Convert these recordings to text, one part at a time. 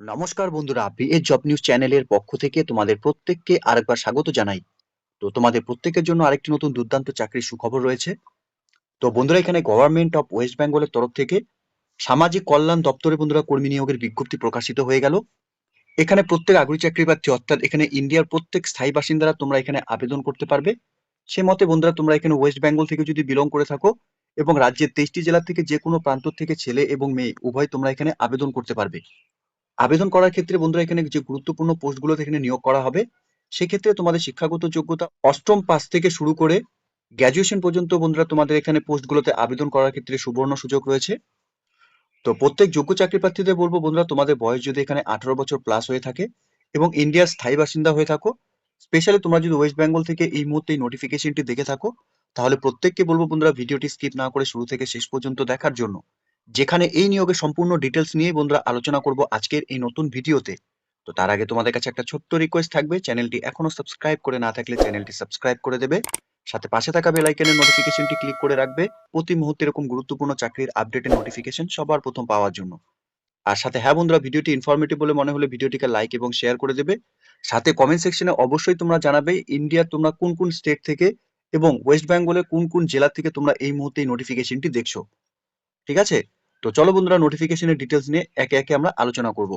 নমস্কার বন্ধুরা BS job news চ্যানেলের পক্ষ থেকে তোমাদের প্রত্যেককে আরেকবার স্বাগত জানাই। তো তোমাদের প্রত্যেকের জন্য আরেকটি নতুন দুর্দান্ত চাকরির সুখবর রয়েছে। তো বন্ধুরা, এখানে গভর্নমেন্ট অফ ওয়েস্ট বেঙ্গলের তরফ থেকে সামাজিক কল্যাণ দপ্তরে বন্ধুরা কর্মী নিয়োগের বিজ্ঞপ্তি প্রকাশিত হয়ে গেল। এখানে প্রত্যেক আগ্রহী চাকরি প্রার্থী, অর্থাৎ এখানে ইন্ডিয়ার প্রত্যেক স্থায়ী বাসিন্দারা তোমরা এখানে আবেদন করতে পারবে। সে মতে বন্ধুরা, তোমরা এখানে ওয়েস্ট বেঙ্গল থেকে যদি বিলং করে থাকো এবং রাজ্যের তেইশটি জেলা থেকে যে কোনো প্রান্ত থেকে ছেলে এবং মেয়ে উভয় তোমরা এখানে আবেদন করতে পারবে। আবেদন করার ক্ষেত্রে বন্ধুরা এখানে যে গুরুত্বপূর্ণ পোস্টগুলোতে এখানে নিয়োগ করা হবে, সেক্ষেত্রে তোমাদের শিক্ষাগত যোগ্যতা অষ্টম পাস থেকে শুরু করে গ্র্যাজুয়েশন পর্যন্ত বন্ধুরা তোমাদের এখানে পোস্টগুলোতে আবেদন করার ক্ষেত্রে সুবর্ণ সুযোগ রয়েছে। তো প্রত্যেক যোগ্য চাকরি প্রার্থীদের বলব বন্ধুরা তোমাদের বয়স যদি এখানে আঠারো বছর প্লাস হয়ে থাকে এবং ইন্ডিয়ার স্থায়ী বাসিন্দা হয়ে থাকো স্পেশালি তোমরা যদি ওয়েস্ট বেঙ্গল থেকে এই মুহূর্তে নোটিফিকেশনটি দেখে থাকো, তাহলে প্রত্যেককে বলব বন্ধুরা ভিডিওটি স্কিপ না করে শুরু থেকে শেষ পর্যন্ত দেখার জন্য। যেখানে এই নিয়োগের সম্পূর্ণ ডিটেলস নিয়ে বন্ধুরা আলোচনা করব আজকের এই নতুন ভিডিওতে। তো তার আগে তোমাদের কাছে একটা ছোট্ট রিকোয়েস্ট থাকবে, চ্যানেলটি এখনও সাবস্ক্রাইব করে না থাকলে চ্যানেলটি সাবস্ক্রাইব করে দেবে। সাথে পাশে থাকা বেল আইকনের নোটিফিকেশনটি ক্লিক করে রাখবে, প্রতি মুহূর্তে এরকম গুরুত্বপূর্ণ চাকরির আপডেটের নোটিফিকেশন সবার প্রথম পাওয়ার জন্য। আর সাথে হ্যাঁ বন্ধুরা, ভিডিওটি ইনফরমেটিভ বলে মনে হলে ভিডিওটিকে লাইক এবং শেয়ার করে দেবে। সাথে কমেন্ট সেকশনে অবশ্যই তোমরা জানাবে ইন্ডিয়ার তোমরা কোন কোন স্টেট থেকে এবং ওয়েস্ট বেঙ্গলের কোন কোন জেলা থেকে তোমরা এই মুহূর্তে নোটিফিকেশনটি দেখছ। ঠিক আছে? তো চলো বন্ধুরা নোটিফিকেশনের ডিটেলস নিয়ে একে একে আমরা আলোচনা করব।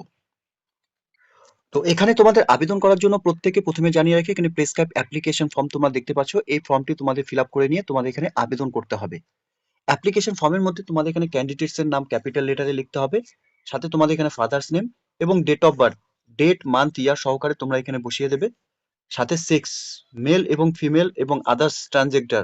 তো এখানে তোমাদের আবেদন করার জন্য প্রত্যেকে প্রথমে জানিয়ে রাখি, এখানে প্রেসক্রাইব অ্যাপ্লিকেশন ফর্ম তোমরা দেখতে পাচ্ছ। এই ফর্মটি তোমাদের ফিল করে নিয়ে তোমাদের এখানে আবেদন করতে হবে। অ্যাপ্লিকেশন ফর্মের মধ্যে তোমাদের এখানে ক্যান্ডিডেটস এর নাম ক্যাপিটাল লেটারে লিখতে হবে, সাথে তোমাদের এখানে ফাদার্স নেম এবং date of birth date month year সহকারে তোমরা এখানে বসিয়ে দেবে। সাথে সেক্স মেল এবং ফিমেল এবং আদার্স ট্রানজেক্টর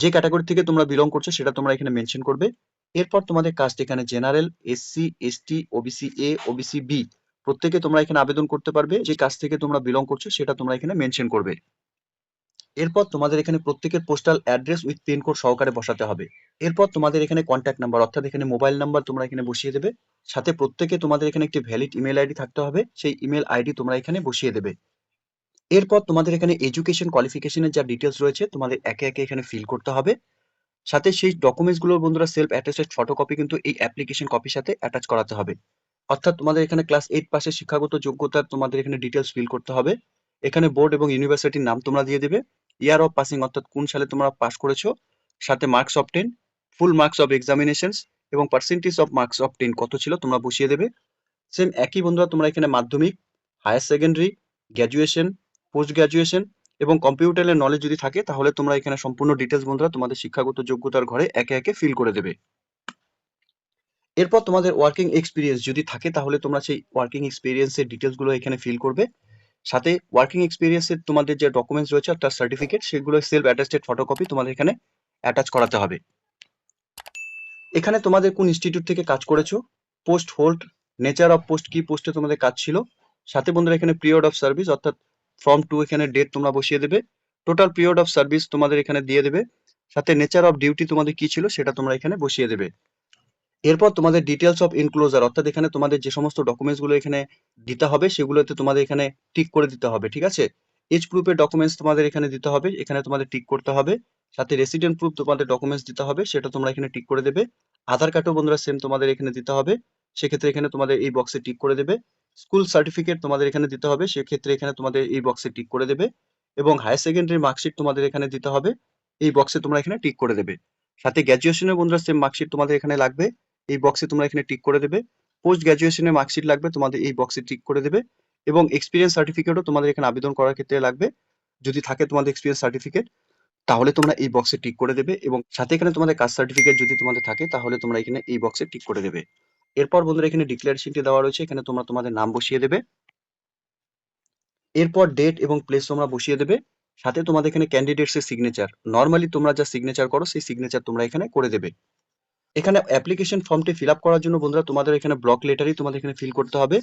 যে ক্যাটাগরি থেকে তোমরা বিলং করছ সেটা তোমরা এখানে মেনশন করবে। এরপর তোমাদের কাস্ট এখানে general SC ST OBC A OBC B প্রত্যেকে তোমরা এখানে আবেদন করতে পারবে। যে কাস্ট থেকে তোমরা বিলং করছ সেটা তোমরা এখানে মেনশন করবে। এরপর তোমাদের এখানে প্রত্যেকের পোস্টাল অ্যাড্রেস উইথ পিনকোড সহকারে বসাতে হবে। এরপর তোমাদের এখানে কন্ট্যাক্ট নাম্বার অর্থাৎ এখানে মোবাইল নাম্বার তোমরা এখানে বসিয়ে দেবে। সাথে প্রত্যেকে তোমাদের এখানে একটি ভ্যালিড ইমেল আইডি থাকতে হবে। সেই ইমেল আইডি তোমরা এখানে বসিয়ে দেবে। এরপর তোমাদের এখানে এডুকেশন কোয়ালিফিকেশনের যা ডিটেলস রয়েছে, তোমাদের একে একে এখানে ফিল করতে হবে। সাথে সেই ডকুমেন্টসগুলো বন্ধুরা সেলফ অ্যাটেস্টেড ফটোকপি কিন্তু এই অ্যাপ্লিকেশন কপির সাথে অ্যাটাচ করাতে হবে। অর্থাৎ তোমাদের এখানে ক্লাস এইট পাশে শিক্ষাগত যোগ্যতা তোমাদের এখানে ডিটেলস ফিল করতে হবে। এখানে বোর্ড এবং ইউনিভার্সিটির নাম তোমরা দিয়ে দেবে। ইয়ার অফ পাসিং অর্থাৎ কোন সালে তোমরা পাস করেছ, সাথে marks of ten full marks of examinations এবং percentage of marks of ten কত ছিল তোমরা বসিয়ে দেবে। সেম একই বন্ধুরা তোমরা এখানে Madhyamik higher secondary graduation post graduation এবং কম্পিউটারের নলেজ যদি থাকে, তাহলে তোমরা এখানে সম্পূর্ণ ডিটেলস বন্ধুরা তোমাদের শিক্ষাগত যোগ্যতার ঘরে একে একে ফিল করে দেবে। এরপর তোমাদের ওয়ার্কিং এক্সপিরিয়েন্স যদি থাকে, তাহলে তোমরা সেই ওয়ার্কিং এক্সপিরিয়েন্সের ডিটেলসগুলো এখানে ফিল করবে। সাথে ওয়ার্কিং এক্সপিরিয়েন্সের তোমাদের যে ডকুমেন্টস রয়েছে অর্থাৎ সার্টিফিকেট সেগুলো সেলফ অ্যাটাস্টেড ফটোকপি তোমাদের এখানে অ্যাটাচ করাতে হবে। এখানে তোমাদের কোন ইনস্টিটিউট থেকে কাজ করেছ? Post hold nature of post কি পোস্টে তোমাদের কাজ ছিল? সাথে বন্ধুরা এখানে পিরিয়ড অফ সার্ভিস অর্থাৎ ফর্ম টু এখানে ডেট তোমরা বসিয়ে দেবে। টোটাল পিরিয়ড অফ সার্ভিস তোমাদের এখানে দিয়ে দেবে। সাথে নেচার অফ ডিউটি তোমাদের কি ছিল সেটা তোমরা এখানে বসিয়ে দেবে। এরপর তোমাদের ডিটেলস অফ ইনক্লোজার অর্থাৎ এখানে তোমাদের যে সমস্ত ডকুমেন্টসগুলো এখানে দিতে হবে, সেগুলোতে তোমাদের এখানে টিক করে দিতে হবে, ঠিক আছে? এজ প্রুফের ডকুমেন্টস তোমাদের এখানে দিতে হবে, এখানে তোমাদের টিক করতে হবে। সাথে রেসিডেন্ট প্রুফ তোমাদের ডকুমেন্টস দিতে হবে, সেটা তোমরা এখানে টিক করে দেবে। আধার কার্ডও বন্ধুরা সেম তোমাদের এখানে দিতে হবে। সেক্ষেত্রে এখানে তোমাদের এই বক্সে টিক করে দেবে। স্কুল সার্টিফিকেট তোমাদের এখানে দিতে হবে, সেক্ষেত্রে এখানে তোমাদের এই বক্সে টিক করে দেবে এবং হায়ার সেকেন্ডারি মার্কশিট তোমাদের এখানে দিতে হবে, এই বক্সে তোমরা এখানে টিক করে দেবে। সাথে গ্র্যাজুয়েশনের বন্ধুরা সেম মার্কশিট তোমাদের এখানে লাগবে, এই বক্সে তোমরা এখানে টিক করে দেবে। পোস্ট গ্র্যাজুয়েশনের মার্কশিট লাগবে, তোমাদের এই বক্সে টিক করে দেবে এবং এক্সপিরিয়েন্স সার্টিফিকেটও তোমাদের এখানে আবেদন করার ক্ষেত্রে লাগবে। যদি থাকে তোমাদের এক্সপিরিয়েন্স সার্টিফিকেট তাহলে তোমরা এই বক্সে টিক করে দেবে এবং সাথে এখানে তোমাদের কাস্ট সার্টিফিকেট যদি তোমাদের থাকে, তাহলে তোমরা এখানে এই বক্সে টিক করে দেবে। এরপর বন্ধুরা এখানে ডিক্লারেশনটি দেওয়া রয়েছে, এখানে তোমরা তোমাদের নাম বসিয়ে দেবে। এরপর ডেট এবং প্লেস তোমরা বসিয়ে দেবে, সাথে তোমাদের এখানে ক্যান্ডিডেটস এর সিগনেচার নর্মালি তোমরা যা সিগনেচার করো, সেই সিগনেচার তোমরা এখানে করে দেবে। এখানে অ্যাপ্লিকেশন ফর্মটি ফিল করার জন্য বন্ধুরা তোমাদের এখানে ব্লক লেটারই তোমাদের এখানে ফিল করতে হবে।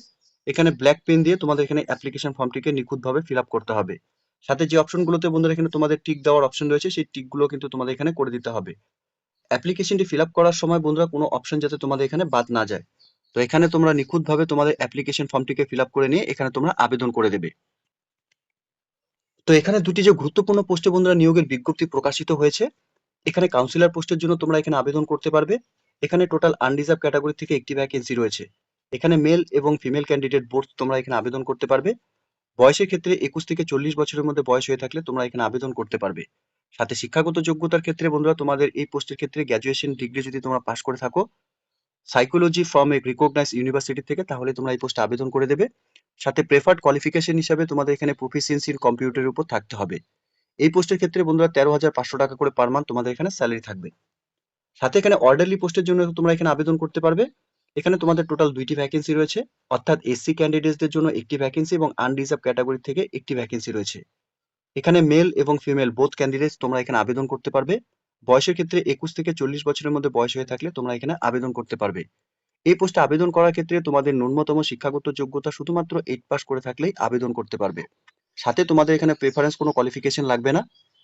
এখানে ব্ল্যাক পেন দিয়ে তোমাদের এখানে অ্যাপ্লিকেশন ফর্মটিকে নিখুঁতভাবে ফিল করতে হবে। সাথে যে অপশনগুলোতে বন্ধুরা এখানে তোমাদের টিক দেওয়ার অপশন রয়েছে, সেই টিকগুলো কিন্তু তোমাদের এখানে করে দিতে হবে। অ্যাপ্লিকেশনটি ফিল করার সময় বন্ধুরা কোনো অপশন যাতে তোমাদের এখানে বাদ না যায়। তো এখানে তোমরা নিখুঁতভাবে তোমাদের অ্যাপ্লিকেশন ফর্মটিকে ফিল করে নিয়ে এখানে তোমরা আবেদন করে দেবে। তো এখানে দুটি যে গুরুত্বপূর্ণ পোস্টে বন্ধুরা নিয়োগের বিজ্ঞপ্তি প্রকাশিত হয়েছে। এখানে কাউন্সিলর পোস্টের জন্য তোমরা এখানে আবেদন করতে পারবে। এখানে টোটাল আনরিজার্ভ ক্যাটাগরি থেকে একটি ভ্যাকেন্সি রয়েছে। এখানে মেল এবং ফিমেল ক্যান্ডিডেট বোর্ড তোমরা এখানে আবেদন করতে পারবে। বয়সের ক্ষেত্রে একুশ থেকে চল্লিশ বছরের মধ্যে বয়স হয়ে থাকলে তোমরা এখানে আবেদন করতে পারবে। সাথে শিক্ষাগত যোগ্যতার ক্ষেত্রে বন্ধুরা, তোমাদের এই পোস্টের ক্ষেত্রে গ্র্যাজুয়েশন ডিগ্রি যদি তোমরা পাশ করে থাকো psychology from a recognise university থেকে, তাহলে তোমরা এই পোস্টে আবেদন করে দেবে। সাথে প্রেফার্ড কোয়ালিফিকেশন হিসাবে তোমাদের এখানে প্রফিসিয়েন্সি ইন কম্পিউটারের উপর থাকতে হবে। এই পোস্টের ক্ষেত্রে বন্ধুরা, তেরো হাজার পাঁচশো টাকা করে পার মান্থ তোমাদের এখানে স্যালারি থাকবে। সাথে এখানে অর্ডারলি পোস্টের জন্য তোমরা এখানে আবেদন করতে পারবে। এখানে তোমাদের টোটাল দুইটি ভ্যাকেন্সি রয়েছে, অর্থাৎ এসসি ক্যান্ডিডেটসদের জন্য একটি ভ্যাকেন্সি এবং আনরিজার্ভ ক্যাটাগরি থেকে একটি ভ্যাকেন্সি রয়েছে। এখানে মেল এবং ফিমেল বোথ ক্যান্ডিডেটস তোমরা এখানে আবেদন করতে পারবে। বয়সের ক্ষেত্রে একুশ থেকে চল্লিশ বছরের মধ্যে বয়স হয়ে থাকলে তোমরা এখানে আবেদন করতে পারবে। এই পোস্টে আবেদন করার ক্ষেত্রে তোমাদের ন্যূনতম শিক্ষাগত যোগ্যতা শুধুমাত্র এইট পাস করে থাকলেই আবেদন করতে পারবে। সাথে তোমাদের এখানে প্রেফারেন্স কোনো কোয়ালিফিকেশন লাগবে না।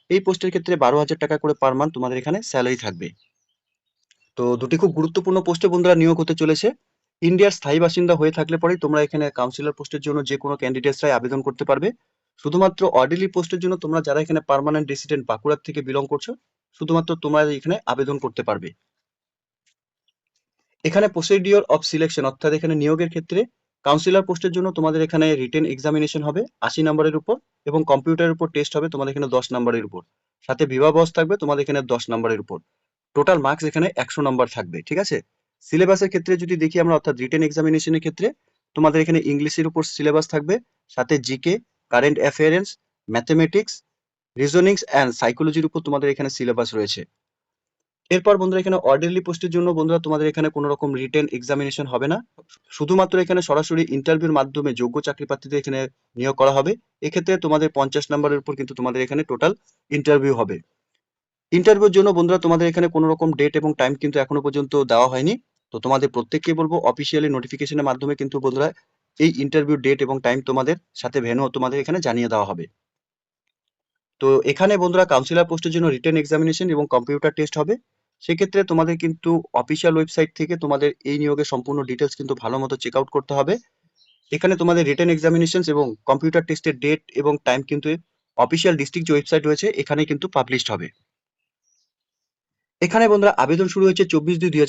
এই পোস্টের ক্ষেত্রে বারো হাজার টাকা করে পার মান্থ তোমাদের এখানে স্যালারি থাকবে। তো দুটি খুব গুরুত্বপূর্ণ পোস্টে বন্ধুরা নিয়োগ হতে চলেছে। ইন্ডিয়ার স্থায়ী বাসিন্দা হয়ে থাকলে পরেই তোমরা এখানে কাউন্সিলর পোস্টের জন্য যে কোনো ক্যান্ডিডেটসরাই আবেদন করতে পারবে। শুধুমাত্র অর্ডিনারি পোস্টের জন্য তোমরা যারা এখানে পার্মানেন্ট রেসিডেন্ট বাঁকুড়ার থেকে বিলং করছ, শুধুমাত্র তোমরা এখানে আবেদন করতে পারবে। এখানে প্রসিডিওর অফ সিলেকশন অর্থাৎ এখানে নিয়োগের ক্ষেত্রে কাউন্সিলর পোস্টের জন্য তোমাদের এখানে রিটেন এক্সামিনেশন হবে, আশি নম্বরের উপর, এবং কম্পিউটারের উপর টেস্ট হবে তোমাদের এখানে দশ নম্বরের উপর। সাথে বিবাহ বয়স থাকবে তোমাদের এখানে দশ নম্বরের উপর। টোটাল মার্কস এখানে একশো নম্বর থাকবে, ঠিক আছে? সিলেবাসের ক্ষেত্রে যদি দেখি আমরা, অর্থাৎ রিটেন এক্সামিনেশনের ক্ষেত্রে তোমাদের এখানে ইংলিশের উপর সিলেবাস থাকবে, সাথে GK current affairs mathematics reasonings and সাইকোলজির উপর তোমাদের এখানে সিলেবাস রয়েছে। এরপর বন্ধুরা এখানে অর্ডারলি পোস্টের জন্য বন্ধুরা তোমাদের এখানে কোনো রকম রিটেন এক্সামিনেশন হবে না। শুধুমাত্র এখানে সরাসরি ইন্টারভিউর মাধ্যমে যোগ্য চাকরি প্রার্থীদের এখানে নিয়োগ করা হবে। এক্ষেত্রে তোমাদের পঞ্চাশ নম্বরের উপর কিন্তু তোমাদের এখানে টোটাল ইন্টারভিউ হবে। ইন্টারভিউর জন্য বন্ধুরা তোমাদের এখানে কোনো রকম ডেট এবং টাইম কিন্তু এখনও পর্যন্ত দেওয়া হয়নি। তো তোমাদের প্রত্যেককে বলব অফিসিয়ালি নোটিফিকেশনের মাধ্যমে কিন্তু বন্ধুরা এই ইন্টারভিউ ডেট এবং টাইম তোমাদের সাথে ভেনু তোমাদের এখানে জানিয়ে দেওয়া হবে। তো এখানে বন্ধুরা কাউন্সিলর পোস্টের জন্য রিটেন এক্সামিনেশন এবং কম্পিউটার টেস্ট হবে। সেক্ষেত্রে তোমাদের কিন্তু অফিসিয়াল ওয়েবসাইট থেকে তোমাদের এই নিয়োগের সম্পূর্ণ ডিটেলস কিন্তু ভালো মতো চেক আউট করতে হবে। এখানে তোমাদের রিটেন এক্সামিনেশন এবং কম্পিউটার টেস্টের ডেট এবং টাইম কিন্তু অফিসিয়াল ডিস্ট্রিক্ট যে ওয়েবসাইট রয়েছে এখানে কিন্তু পাবলিশড হবে। এখানে বন্ধুরা আবেদন শুরু হয়েছে চব্বিশ দুই দুই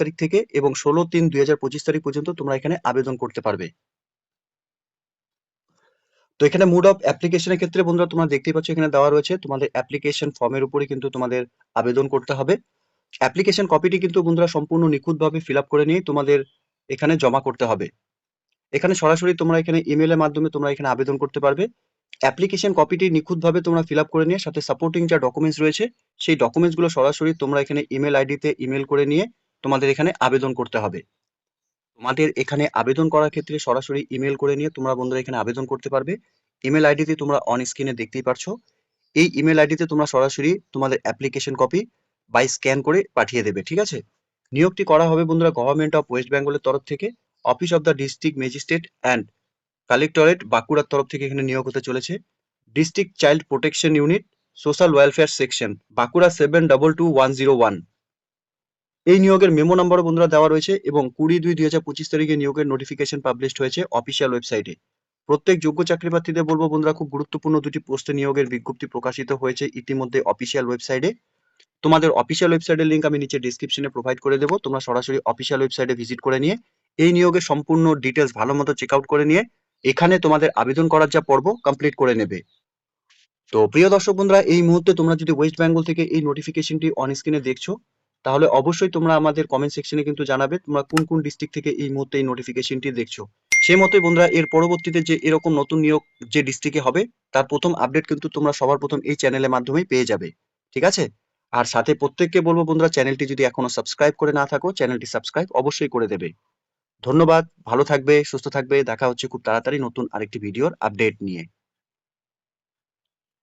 তারিখ থেকে এবং ষোলো তিন দুই তারিখ পর্যন্ত তোমরা এখানে আবেদন করতে পারবে। তো এখানে মুড অফ অ্যাপ্লিকেশনের ক্ষেত্রে বন্ধুরা তোমরা দেখতেই পাচ্ছ এখানে দেওয়া রয়েছে, তোমাদের অ্যাপ্লিকেশন ফর্মের উপরে কিন্তু তোমাদের আবেদন করতে হবে। অ্যাপ্লিকেশন কপিটি কিন্তু বন্ধুরা সম্পূর্ণ নিখুঁতভাবে ফিল আপ করে নিয়ে তোমাদের এখানে জমা করতে হবে। এখানে সরাসরি তোমরা এখানে ইমেলের মাধ্যমে তোমরা এখানে আবেদন করতে পারবে। অ্যাপ্লিকেশন কপিটি নিখুঁতভাবে তোমরা ফিল আপ করে নিয়ে সাথে সাপোর্টিং যা ডকুমেন্টস রয়েছে সেই ডকুমেন্টসগুলো সরাসরি তোমরা এখানে ইমেল আইডিতে ইমেল করে নিয়ে তোমাদের এখানে আবেদন করতে হবে। তোমাদের এখানে আবেদন করার ক্ষেত্রে সরাসরি ইমেল করে নিয়ে তোমরা বন্ধুরা এখানে আবেদন করতে পারবে। ইমেল আইডিতে তোমরা অন স্ক্রিনে দেখতেই পারছ। এই ইমেল আইডিতে তোমরা সরাসরি তোমাদের অ্যাপ্লিকেশন কপি বাই স্ক্যান করে পাঠিয়ে দেবে, ঠিক আছে? নিয়োগটি করা হবে বন্ধুরা গভর্নমেন্ট অফ ওয়েস্ট বেঙ্গলের তরফ থেকে office of the district magistrate and collectorate বাঁকুড়ার তরফ থেকে এখানে নিয়োগ হতে চলেছে। District child protection unit social welfare section Bankura seven double two one zero one এই নিয়োগের মেমো নম্বর বন্ধুরা দেওয়া রয়েছে এবং কুড়ি দুই দুই হাজার পঁচিশ তারিখে নিয়োগের নোটিফিকেশন পাবলিশড হয়েছে অফিসিয়াল ওয়েবসাইটে প্রত্যেক যোগ্য চাকরি প্রার্থীদের বলব বন্ধুরা, খুব গুরুত্বপূর্ণ দুটি পোস্টে নিয়োগের বিজ্ঞপ্তি প্রকাশিত হয়েছে ইতিমধ্যে অফিসিয়াল ওয়েবসাইটে তোমাদের অফিসিয়াল ওয়েবসাইটের লিঙ্ক আমি নিচে ডিসক্রিপশনে প্রোভাইড করে দেবো। তোমরা সরাসরি অফিসিয়াল ওয়েবসাইটে ভিজিট করে নিয়ে এই নিয়োগের সম্পূর্ণ ডিটেলস ভালো মতো চেক আউট করে নিয়ে এখানে তোমাদের আবেদন করার যা পর্ব কমপ্লিট করে নেবে। তো প্রিয় দর্শক বন্ধুরা, এই মুহূর্তে তোমরা যদি ওয়েস্ট বেঙ্গল থেকে এই নোটিফিকেশনটি অন স্ক্রিনে দেখছ, তাহলে অবশ্যই তোমরা আমাদের কমেন্ট সেকশনে কিন্তু জানাবে তোমরা কোন কোন ডিস্ট্রিক্ট থেকে এই মুহূর্তে এই নোটিফিকেশনটি দেখছ। সেই মতোই বন্ধুরা, এর পরবর্তীতে যে এরকম নতুন নিয়োগ যে ডিস্ট্রিক্টে হবে, তার প্রথম আপডেট কিন্তু তোমরা সবার প্রথম এই চ্যানেলের মাধ্যমেই পেয়ে যাবে। ঠিক আছে? আর সাথে প্রত্যেককে বলব বন্ধুরা চ্যানেলটি যদি এখনও সাবস্ক্রাইব করে না থাকো চ্যানেলটি সাবস্ক্রাইব অবশ্যই করে দেবে। ধন্যবাদ, ভালো থাকবে, সুস্থ থাকবে, দেখা হচ্ছে খুব তাড়াতাড়ি নতুন আরেকটি ভিডিওর আপডেট নিয়ে।